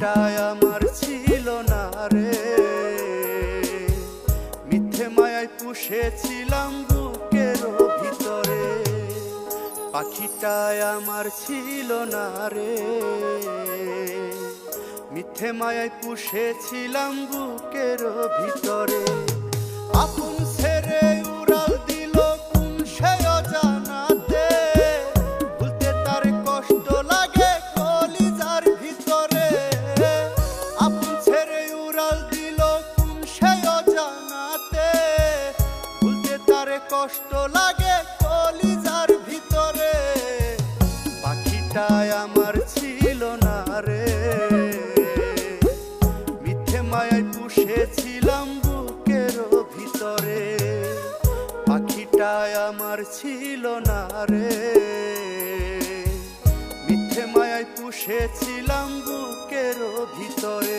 পাখিটায় আমার ছিল না রে। মিথ্যে মায়ায় পুষেছিলাম বুকের ভিতরে। পাখিটায় আমার ছিল না রে। মিথ্যে মায়ায় পুষেছিলাম বুকের ভিতরে। আপন কষ্ট লাগে কলিজার ভিতরে। পাখিটায় আমার ছিল না রে। মিথ্যে মায়ায় পুষেছিলাম বুকের ভিতরে। পাখিটায় আমার ছিল না রে। মিথ্যে মায়ায় পুষেছিলাম বুকের ভিতরে।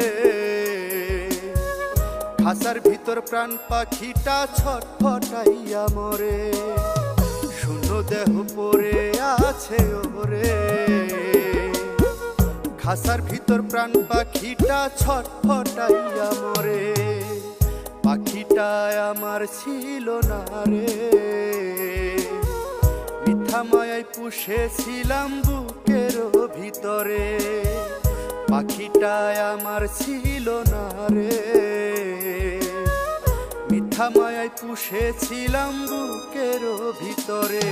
খাসার ভিতর প্রাণ পাখিটা ছটফটাইয়া মরে। শূন্য দেহ পড়ে আছে ওরে। খাসার ভিতর প্রাণ পাখিটা ছটফটাইয়া মরে। পাখিটা আমার ছিল না রে। মিথ্যা মায়ায় পুষেছিলাম বুকের ভিতরে। পাখিটায় আমার ছিল না রে। মিথ্যা মায়ায় পুষেছিলাম বুকের ভিতরে।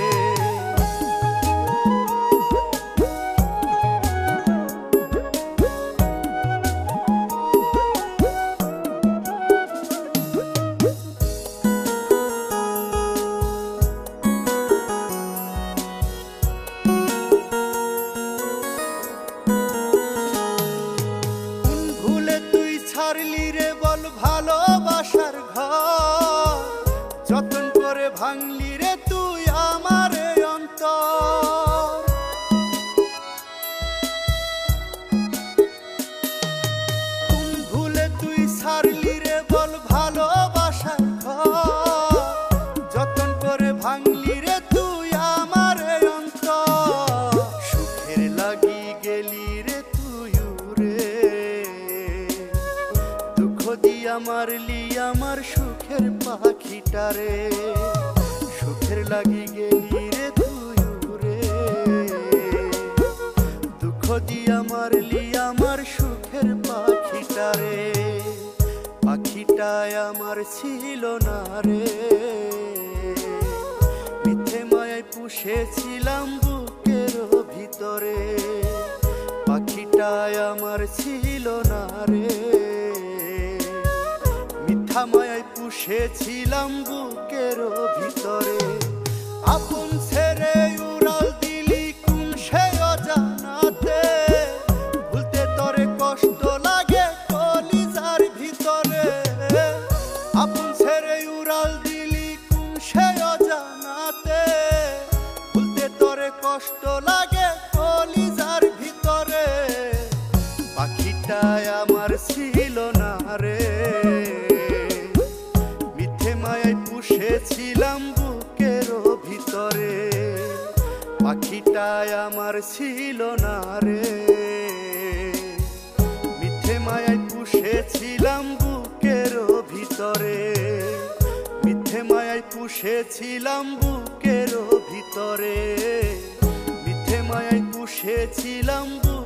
ভাঙলি রে তুই আমার এই অন্তর। কোন তুই ছাড়লি রে বল ভালোবাসার ঘর। যতন করে ভাঙলি রে তুই আমার সুখের লাগি গেলি রে তুই রে দুঃখ দিয়া মারলি আমার সুখের পাখিটারে সুখের লাগি গেলি রে তুই রে দুঃখ দিয়া মারলি আমার সুখের পাখিটারে পাখিটায় আমার ছিল না রে। মিথ্যে মায়ায় পুষেছিলাম বুকের ভিতরে। পাখিটায় আমার ছিল না রে। মিথ্যা মায়ায় পুষেছিলাম বুকের ভিতরে। আপন ছেড়ে উড়াল দিলি কোন সে অজানাতে। ভুলতে তরে কষ্ট লাগে কলিজার ভিতরে। আপন ছেড়ে উড়াল দিলি কোন সে অজানাতে। ভুলতে তরে কষ্ট লাগে কলিজার ভিতরে। পাখিটায় আমার ছিল পাখিটায় আমার ছিল না রে। মিথ্যে মায়ায় পুষেছিলাম বুকের ভিতরে। মিথ্যে মায়ায় পুষেছিলাম বুকের ভিতরে। মিথ্যে মায়ায় পুষেছিলাম বুকের